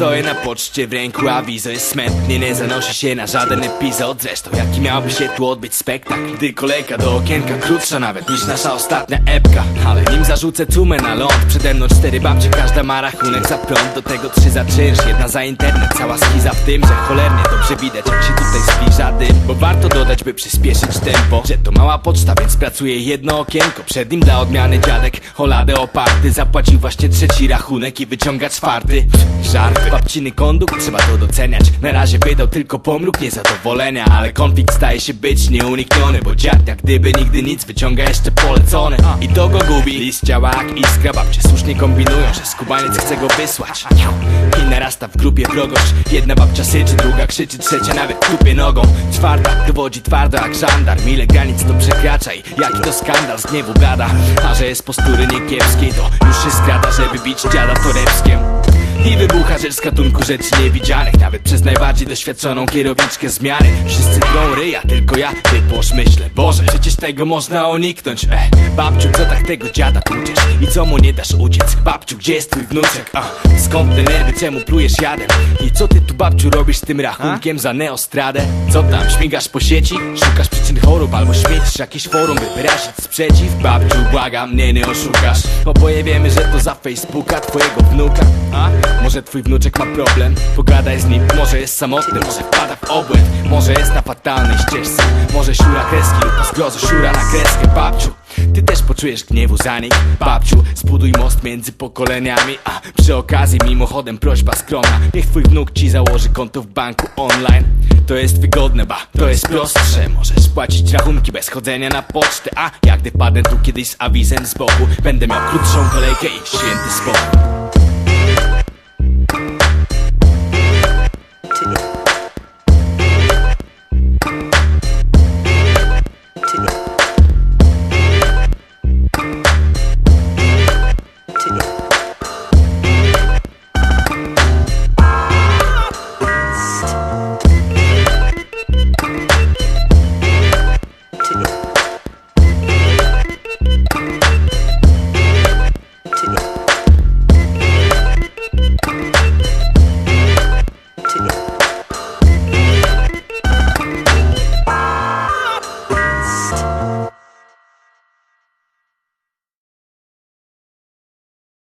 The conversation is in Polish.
stoję na poczcie w ręku awizo jest smętnie Nie zanosi się na żaden epizod. Zresztą jaki miałby się tu odbyć spektakl Gdy kolejka do okienka krótsza nawet niż nasza ostatnia epka? Ale nim zarzucę cumę na ląd Przede mną cztery babcie, każda ma rachunek za prąd. Do tego trzy za czynsz, jedna za internet Cała schiza w tym, że cholernie dobrze widać jak się tutaj zbliża dym By przyspieszyć tempo. Że to mała poczta, więc pracuje jedno okienko. Przed nim dla odmiany dziadek Holadę oparty. Zapłacił właśnie trzeci rachunek i wyciąga czwarty. Żart, babciny kondukt, trzeba to doceniać. Na razie wydał tylko pomruk niezadowolenia Ale konflikt staje się być nieunikniony Bo dziad jak gdyby nigdy nic wyciąga jeszcze polecone. I to go gubi. List działa jak iskra, babcie słusznie kombinują Że skubaniec chce go wysłać. I narasta w grupie wrogość. Jedna babcia syczy, druga krzyczy, trzecia nawet tupie nogą. Czwarta dowodzi twardo jak żandarm Ile granic to przekracza i jaki to skandal z gniewu gada. A że jest postury niekiepskiej to już się skrada, żeby bić dziada torebskiem i wybucha rzecz z gatunku rzeczy niewidzianych Nawet przez najbardziej doświadczoną kierowniczkę zmiany Wszyscy drą ryja, tylko ja wypłosz myślę Boże, przecież tego można uniknąć e, Babciu, co tak tego dziada tłuczesz? I co mu nie dasz uciec? Babciu, gdzie jest twój wnuczek? A, skąd te nerwy, czemu plujesz jadem? I co ty tu babciu robisz z tym rachunkiem za neostradę? Co tam, śmigasz po sieci? Szukasz przyczyn chorób albo śmiecisz jakieś forum, by wyrazić sprzeciw? Babciu, błagam, mnie nie oszukasz Oboje wiemy, że to za Facebooka twojego wnuka A? Może twój wnuczek ma problem? Pogadaj z nim, może jest samotny, może wpada w obłęd. Może jest na fatalnej ścieżce. Może siura kreski lub zgrozu siura na kreskę. Babciu, ty też poczujesz gniewu za nich Babciu, zbuduj most między pokoleniami. A przy okazji mimochodem prośba skromna. Niech twój wnuk ci założy konto w banku online. To jest wygodne, ba, to jest prostsze. Możesz płacić rachunki bez chodzenia na pocztę. A jak gdy padnę tu kiedyś z awizem z boku Będę miał krótszą kolejkę i święty spokój